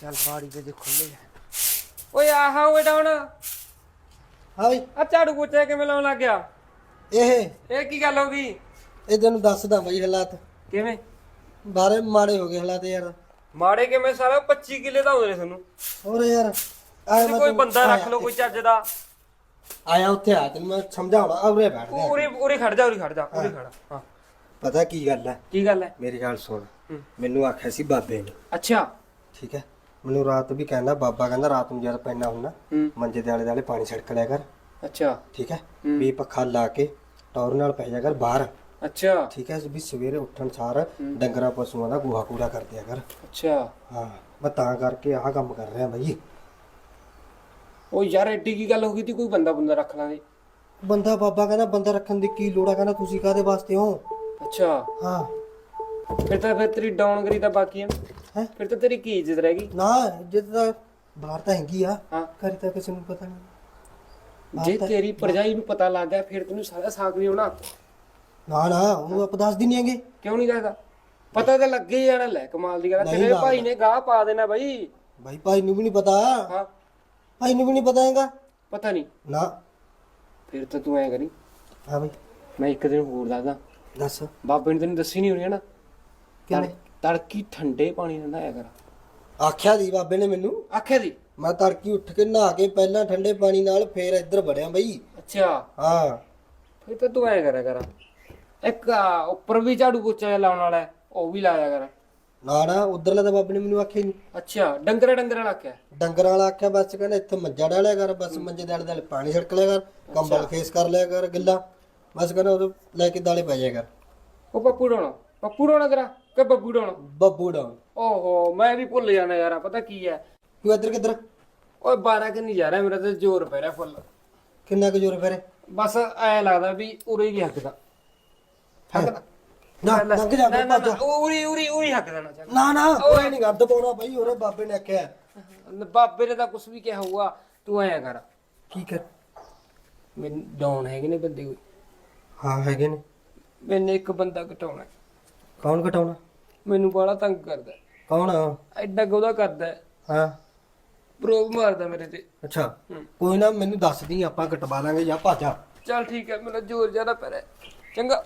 ਚੱਲ ਬਾੜੀ ਤੇ ਜੇ ਖੁੱਲੇ ਓਏ ਆਹਾ ਓਏ ਡਾਉਣ। ਆ ਹਾਂ ਬਈ। ਝਾੜੂ ਪੋਚਾ ਕਿਵੇਂ ਲਾਉਣ ਲੱਗ ਗਿਆ? ਇਹ? ਇਹ ਕੀ ਗੱਲ ਹੋ ਗਈ? ਇਹ ਤੈਨੂੰ ਦੱਸਦਾ ਬਈ ਹਾਲਾਤ। ਕਿਵੇਂ? ਬਾਰੇ ਮਾੜੇ ਹੋ ਗਏ ਹਾਲਾਤ ਯਾਰ। ਮਾੜੇ ਕਿਵੇਂ ਸਾਰਾ? 25 ਕਿੱਲੇ ਦਾ ਹੁੰਦੇ ਨੇ ਤੁਹਾਨੂੰ। ਹੋਰ ਯਾਰ ਆਇਆ ਤੁਸੀਂ ਕੋਈ ਬੰਦਾ ਰੱਖ ਲਓ ਕੋਈ ਚੱਜ ਦਾ। ਆਇਆ ਉੱਥੇ ਆ ਤੈਨੂੰ ਮੈਂ ਸਮਝਾਉਣਾ ਉਰੇ ਬੈਠ ਜਾ। ਉਰੇ ਉਰੇ ਖੜ ਜਾ ਉਰੇ ਖੜ ਜਾ ਉਰੇ ਖੜ ਹਾਂ। ਪਤਾ ਕੀ ਗੱਲ ਹੈ? ਕੀ ਗੱਲ ਹੈ? ਮੇਰੀ ਗੱਲ ਸੁਣ। ਹੂੰ। ਮੈਨੂੰ ਆਖਿਆ ਸੀ ਬਾਬੇ ਨੇ। ਅੱਛਾ। ਠੀਕ ਹੈ? ਮੈਨੂੰ ਰਾਤ ਵੀ ਕਹਿੰਦਾ ਬਾਬਾ ਕਹਿੰਦਾ ਰਾਤ ਨੂੰ ਜਦ ਪੈਣਾ ਹੁੰਦਾ ਹੂੰ। ਮੰਜੇ ਦੇ ਆਲੇ ਦੁਆਲੇ ਪਾਣੀ ਛਿੜਕ ਲਿਆ ਕਰ। ਅੱਛਾ। ਠੀਕ ਹੈ? ਹੂੰ। ਵੀ ਪੱਖਾ ਲਾ ਕੇ ਟੌਰ ਨਾਲ ਪੈ ਜਾ ਕਰ ਬਾਹਰ। ਅੱਛਾ। ਠੀਕ ਹੈ? ਵੀ ਸਵੇਰੇ ਉੱਠਣ ਸਾਰ ਡੰਗਰਾਂ ਪਸ਼ੂਆਂ ਦਾ ਗੋਹਾ ਕੂੜਾ ਕਰ ਦਿਆ ਕਰ। ਅੱਛਾ। ਹਾਂ ਮੈਂ ਤਾਂ ਕਰਕੇ ਆਹ ਕੰਮ ਕਰ ਰਿਹਾ ਬਈ। ਉਹ ਯਾਰ ਐਡੀ ਕੀ ਗੱਲ ਹੋ ਗਈ ਤੀ? ਕੋਈ ਬੰਦਾ ਬੰਦਾ ਰੱਖ ਲਾਂਗੇ। ਬੰਦਾ ਬਾਬਾ ਕਹਿੰਦਾ ਬੰਦਾ ਰੱਖਣ ਦੀ ਕੀ ਲੋੜ ਆ? ਕਹਿੰਦਾ ਤੁਸੀਂ ਕਾਦੇ ਵਾਸਤੇ ਹੋ? ਅੱਛਾ। ਹਾਂ। ਫਿਰ ਤਾਂ ਫਿਰ ਤੇਰੀ ਡਾਊਨਗਰੀ ਤਾਂ ਬਾਕੀ ਹੈ ਹੈਂ? ਫਿਰ ਤਾਂ ਤੇਰੀ ਕੀ ਇੱਜ਼ਤ ਰਹਿ ਗਈ? ਨਾ ਜਿੱਦ ਦਾ ਬਾਹਰ ਤਾਂ ਹੈਗੀ ਆ। ਹਾਂ। ਘਰੇ ਤਾਂ ਕਿਸੇ ਨੂੰ ਪਤਾ ਨਹੀਂ। ਜੇ ਤੇਰੀ ਪਰਜਾਈ ਨੂੰ ਪਤਾ ਲੱਗ ਗਿਆ ਫਿਰ ਤੈਨੂੰ ਸਾਰਾ ਸਾਗ ਨਹੀਂ ਹੋਣਾ ਨਾ ਨਾ ਉਹਨੂੰ ਆਪ ਦੱਸ ਦਿੰਨੀ ਹੈਗੇ। ਕਿਉਂ ਨਹੀਂ ਦੱਸਦਾ? ਪਤਾ ਤਾਂ ਲੱਗੇ ਹੀ ਜਾਣਾ ਲੈ ਕਮਾਲ ਦੀ ਗੱਲ ਆ। ਨਹੀਂ ਤੇਰੇ ਲੱਗਦਾ। ਭਾਈ ਨੇ ਗਾਹ ਪਾ ਦੇਣਾ ਬਾਈ। ਭਾਈ ਭਾਈ ਨੂੰ ਵੀ ਨਹੀਂ ਪਤਾ। ਹਾਂ। ਭਾਈ ਨੂੰ ਵੀ ਨਹੀਂ ਪਤਾ ਹੈਗਾ। ਪਤਾ ਨਹੀਂ। ਨਾ। ਫਿਰ ਤਾਂ ਤੂੰ ਐ ਕਰੀ। ਹਾਂ ਭਾਈ ਮੈਂ ਇੱਕ ਦਿਨ ਹੋਰ ਦੱਸਦਾ। ਦੱਸ। ਬਾਬੇ ਨੇ ਤੈਨੂੰ ਦੱਸੀ ਨਹੀਂ ਹੋਣੀ ਨਾ ਕਿਵੇਂ ਤੜਕੀ ਠੰਡੇ ਪਾਣੀ ਨਾਲ ਨਹਾਇਆ ਕਰ। ਆਖਿਆ ਦੀ ਬਾਬੇ ਨੇ ਮੈਨੂੰ। ਆਖਿਆ ਦੀ ਮੈਂ ਤੜਕੀ ਉੱਠ ਕੇ ਨਹਾ ਕੇ ਪਹਿਲਾਂ ਠੰਡੇ ਪਾਣੀ ਨਾਲ ਫੇਰ ਇੱਧਰ ਵੜਿਆ ਬਈ। ਅੱਛਾ। ਹਾਂ। ਫਿਰ ਤਾਂ ਤੂੰ ਐ ਕਰਿਆ ਕਰ। ਇੱਕ ਉੱਪਰ ਵੀ ਝਾੜੂ ਪੋਚਾ ਜਿਹਾ ਲਾਉਣ ਵਾਲਾ ਹੈ, ਉਹ ਵੀ ਲਾਇਆ ਕਰ। ਨਾ ਨਾ ਉਧਰਲਾ ਤਾਂ ਬਾਬੇ ਨੇ ਮੈਨੂੰ ਆਖਿਆ ਹੀ ਨਹੀਂ। ਅੱਛਾ ਡੰਗਰਾ ਡੰਗਰਾ ਰੱਖਿਆ ਡੰਗਰਾਂ ਵਾਲਾ ਆਖਿਆ ਬਸ ਕਹਿੰਦਾ ਇੱਥੇ ਮੰਜਾ ਡਾਲਿਆ ਕਰ ਬਸ ਮੰਜੇ ਦੇ ਆਲੇ ਦੁਆਲੇ ਪਾਣੀ ਛਿੜਕ ਲਿਆ ਕਰ ਕੰਬਲ ਖੇਸ ਕਰ ਲਿਆ ਕਰ ਗਿੱਲਾ। ਬਸ ਕਹਿੰਦਾ ਉਹ ਲੈ ਕੇ ਦਾਲੇ ਪੈ ਜਾਇਆ ਕਰ। ਉਹ ਪੱਪੂ ਡਾਉਣਾ ਪੱਪੂ ਤੇਰਾ? ਕਿ ਬੱਬੂ ਡਾਉਣਾ? ਬੱਬੂ ਡਾਉਨ ਓਹੋ ਮੈਂ ਵੀ ਭੁੱਲ ਜਾਣਾ ਯਾਰ ਪਤਾ ਕੀ ਹੈ ਤੂੰ ਇੱਧਰ ਕਿੱਧਰ? ਓਏ 12 ਕਿ ਨਹੀਂ ਜਾ ਰਿਹਾ ਮੇਰਾ ਤੇ ਜ਼ੋਰ ਪੈ ਰਿਹਾ ਫੁੱਲ। ਕਿੰਨਾ ਕੁ ਜ਼ੋਰ ਫੇਰੇ ਬਸ ਐ ਲੱਗਦਾ ਵੀ ਉਰੇ ਹੀ ਹੱਕਦਾ। ਹੱਕਦਾ? ਨਾ ਲੰਘ ਜਾ ਨਾ ਨਾ ਭੱਜ ਜਾ। ਨਾ, ਉਰੀ ਉਰੀ ਉਰੀ ਹੱਕ ਦੇਣਾ ਚੱਲ ਨਾ ਨਾ ਓਏ। ਨਹੀਂ ਗੱਦ ਪਾਉਣਾ ਬਈ ਉਹਰੇ ਬਾਬੇ ਨੇ ਆਖਿਆ। ਬਾਬੇ ਨੇ ਤਾਂ ਕੁਝ ਵੀ ਕਿਹਾ ਹੋਊਗਾ ਤੂੰ ਐਂ ਕਰ। ਕੀ ਕਰ? ਮੈਨੂੰ ਡਾਉਣ ਹੈਗੇ ਨੇ ਬੰਦੇ ਕੋਈ। ਹਾਂ ਹੈਗੇ ਨੇ। ਮੈਨੇ ਇੱਕ ਬੰਦਾ ਘਟਾਉਣਾ। ਹੈ। ਕੌਣ ਘਟਾਉਣਾ ਮੈਨੂੰ ਬੜਾ ਤੰਗ ਕਰਦਾ ਹੈ। ਕੌਣ ਐਡਾ ਗੋਦਾ ਕਰਦਾ ਹੈ। ਹਾਂ ਪ੍ਰੋਬ ਮਾਰਦਾ ਮੇਰੇ ਤੇ ਅੱਛਾ ਹੂੰ। ਕੋਈ ਨਾ ਮੈਨੂੰ ਦੱਸ ਦੀ ਆਪਾਂ ਕਟਵਾ ਲਾਂਗੇ ਜਾਂ ਭਾਜਾ ਚੱਲ ਠੀਕ ਹੈ ਮੇਰਾ ਜ਼ੋਰ ਜ਼ਿਆਦਾ ਪੈ ਰਿਹਾ ਹੈ। ਚੰਗਾ